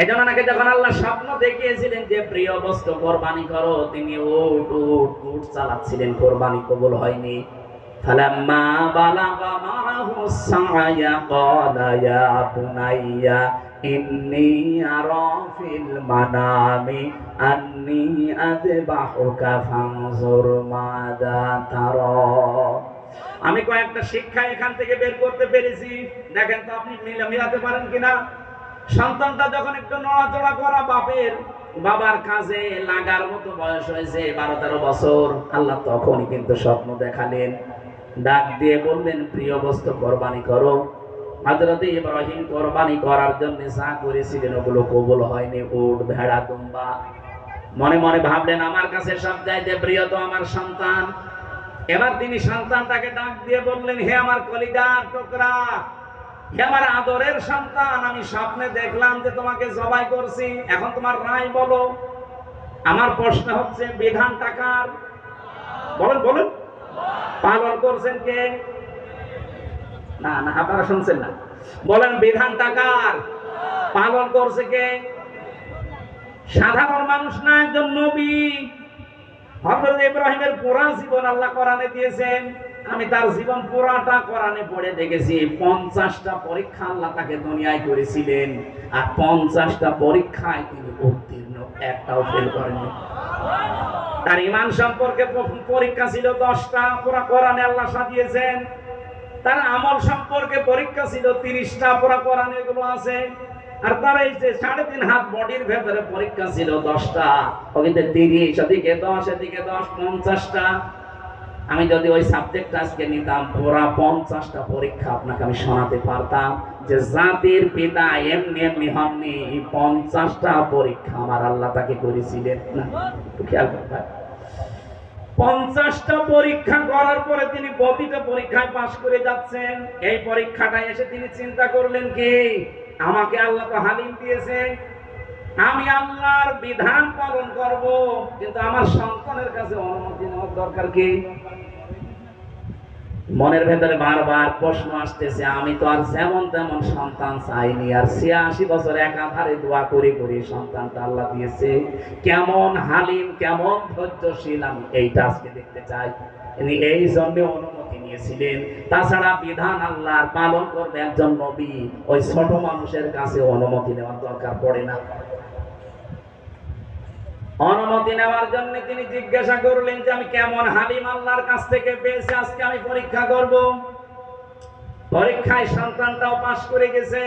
এই জন্য নাকি যখন আল্লাহ স্বপ্ন দেখিয়েছিলেন যে প্রিয় বস্তু কোরবানি করো তিনি উট উট উট চালাচ্ছিলেন কোরবানি কবুল হয়নি فلما بلغ معه السعي قال يا بني إني أرى في المنام أني أذبحك فانظر ماذا ترى আমি কয়েকটা শিক্ষা এখান থেকে বের করতে পেরেছি দেখেন তো আপনি মিলা মিলাতে পারেন কিনা সন্তানটা যখন একটু নড়াচড়া করা বাপের, বাবার কাজে লাগার মতো বয়স হয়েছে, বারো তেরো বছর, আল্লাহ তখনই কিন্তু স্বপ্ন দেখালেন। ডাক দিয়ে বললেন, প্রিয় বস্তু, কোরবানি করো। হাজরতে ইব্রাহিম কোরবানি করার জন্য যা করেছিলেন, ওগুলো কবুল হয়নি, উট, ভেড়া মনে মনে ভাবলেন, আমার কাছে সব চাইতে প্রিয় তো আমার সন্তান। এবার তিনি সন্তানটাকে ডাক দিয়ে বললেন, হে আমার কলিজার টুকরা আমার আদরের সন্তান, আমি স্বপ্নে দেখলাম যে তোমাকে জবাই করছি। এখন তোমার রায় বলো। আমার প্রশ্ন হচ্ছে বিধান টাকার বলেন বলেন। পালন করছেন কে? না না, আপনারা শুনছেন না। বলেন বিধান টাকার পালন করছে কে? সাধারণ মানুষ না, একজন নবী। হযরত ইব্রাহিমের পুরা জীবন আল্লাহ কোরআনে দিয়েছেন। আমি তার জীবন পুরাটা কোরআনে পড়ে দেখেছি। পঞ্চাশটা পরীক্ষা আল্লাহ তাকে দুনিয়ায় করেছিলেন। আর পঞ্চাশটা পরীক্ষায় তিনি উত্তীর্ণ, একটাও ফেল করেননি। তার ইমান সম্পর্কে পরীক্ষা ছিল দশটা, পুরা কোরআনে আল্লাহ সাজিয়েছেন। তার আমল সম্পর্কে পরীক্ষা ছিল তিরিশটা, পুরা কোরআনে এগুলো আছে। আর তার এই যে সাড়ে তিন হাত বডির ভেতরে পরীক্ষা ছিল দশটা। ও কিন্তু তিরিশ, ওদিকে দশ, এদিকে দশ, পঞ্চাশটা। আমি যদি ওই সাবজেক্ট আজকে নিতাম, পুরা পঞ্চাশটা পরীক্ষা আপনাকে আমি শোনাতে পারতাম যে জাতির পিতা এমনি এমনি হননি পঞ্চাশটা পরীক্ষা আমার আল্লাহ তাকে করেছিলেন। না খেয়াল করতে পঞ্চাশটা পরীক্ষা করার পরে তিনি প্রতিটা পরীক্ষায় পাশ করে যাচ্ছেন। এই পরীক্ষাটা এসে তিনি চিন্তা করলেন কি? আমাকে আল্লাহ তো হালিম দিয়েছে আমি আল্লাহর বিধান পালন করব, কিন্তু আমার সন্তানের কাছে অনুমতি নেওয়ার দরকার কি? মনের ভেতরে বারবার প্রশ্ন আসতেছে, আমি তো আর যেমন তেমন সন্তান চাইনি, আর ছিয়াশি বছর একাধারে দোয়া করে করে সন্তানটা আল্লাহ দিয়েছে। কেমন হালিম, কেমন ধৈর্যশীল আমি এইটা আজকে দেখতে চাই। তিনি এই জন্য অনুমতি নিয়েছিলেন। তাছাড়া বিধান আল্লাহর পালন করবে একজন নবী, ওই ছোট মানুষের কাছে অনুমতি নেওয়ার দরকার পড়ে না। অনুমতি নেওয়ার জন্য তিনি জিজ্ঞাসা করলেন যে আমি কেমন হালিম আল্লাহর কাছ থেকে পেয়েছি, আজকে আমি পরীক্ষা করব। পরীক্ষায় সন্তানটাও পাশ করে গেছে।